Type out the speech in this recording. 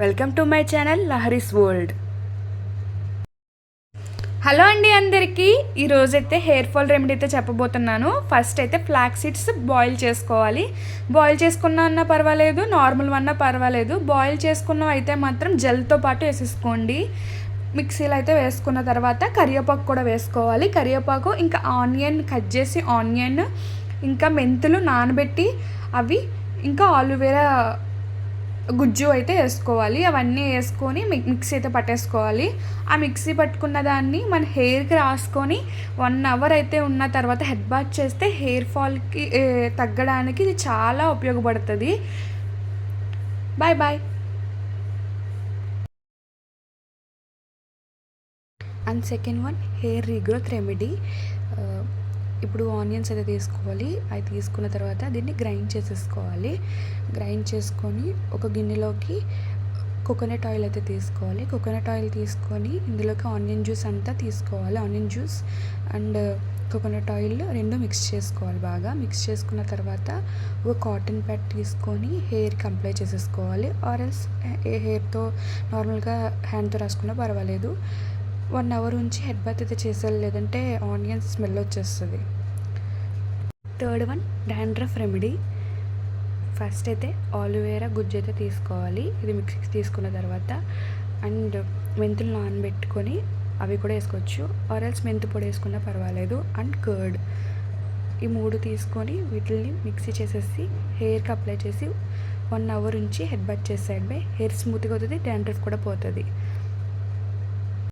Welcome to my channel Lahari's world. Hello అండి అందరికీ. ఈరోజైతే హెయిర్ ఫాల్ రెమెడీ అయితే చెప్పబోతున్నాను. ఫస్ట్ అయితే ఫ్లాక్ సీడ్స్ బాయిల్ చేసుకోవాలి. బాయిల్ చేసుకున్న అన్నా పర్వాలేదు నార్మల్ అన్నా పర్వాలేదు. బాయిల్ చేసుకున్నవి అయితే మాత్రం జెల్తో పాటు వేసేసుకోండి. మిక్సీలో అయితే వేసుకున్న తర్వాత కరివేపాకు కూడా వేసుకోవాలి. కరివేపాకు ఇంకా ఆనియన్ కట్ చేసి ఆనియన్ ఇంకా మెంతులు నానబెట్టి అవి ఇంకా ఆలువేరా గుజ్జు అయితే వేసుకోవాలి. అవన్నీ వేసుకొని మిక్ మిక్సీ అయితే పట్టేసుకోవాలి. ఆ మిక్సీ పట్టుకున్న దాన్ని మన హెయిర్కి రాసుకొని వన్ అవర్ అయితే ఉన్న తర్వాత హెడ్ బాత్ చేస్తే హెయిర్ ఫాల్కి తగ్గడానికి ఇది చాలా ఉపయోగపడుతుంది. Bye bye and second one hair regrowth remedy. ఇప్పుడు ఆనియన్స్ అయితే తీసుకోవాలి. అవి తీసుకున్న తర్వాత దీన్ని గ్రైండ్ చేసేసుకోవాలి. గ్రైండ్ చేసుకొని ఒక గిన్నెలోకి కోకోనట్ ఆయిల్ అయితే తీసుకోవాలి. కోకోనట్ ఆయిల్ తీసుకొని ఇందులోకి ఆనియన్ జ్యూస్ అంతా తీసుకోవాలి. Onion juice and coconut oil రెండు మిక్స్ చేసుకోవాలి బాగా. మిక్స్ చేసుకున్న తర్వాత ఒక కాటన్ ప్యాడ్ తీసుకొని హెయిర్కి అప్లై చేసేసుకోవాలి. ఆర్ఎల్స్ ఏ హెయిర్తో నార్మల్గా హ్యాండ్తో రాసుకున్నా పర్వాలేదు. వన్ అవర్ ఉంచి హెడ్ బాత్ అయితే చేసేయాలి. లేదంటే ఆన్ స్మెల్ వచ్చేస్తుంది. Third one dandruff remedy first అయితే ఆలువేరా గుజ్జు అయితే తీసుకోవాలి. ఇది మిక్సీకి తీసుకున్న తర్వాత అండ్ మెంతులు నానబెట్టుకొని అవి కూడా వేసుకోవచ్చు. ఆరెల్స్ మెంతు పొడి వేసుకున్నా పర్వాలేదు. అండ్ కర్డ్ ఈ మూడు తీసుకొని వీటిని మిక్సీ చేసేసి హెయిర్కి అప్లై చేసి వన్ అవర్ ఉంచి హెడ్ బాత్ చేసేయండి హెయిర్ స్మూత్గా అవుతుంది డాండ్రఫ్ కూడా పోతుంది.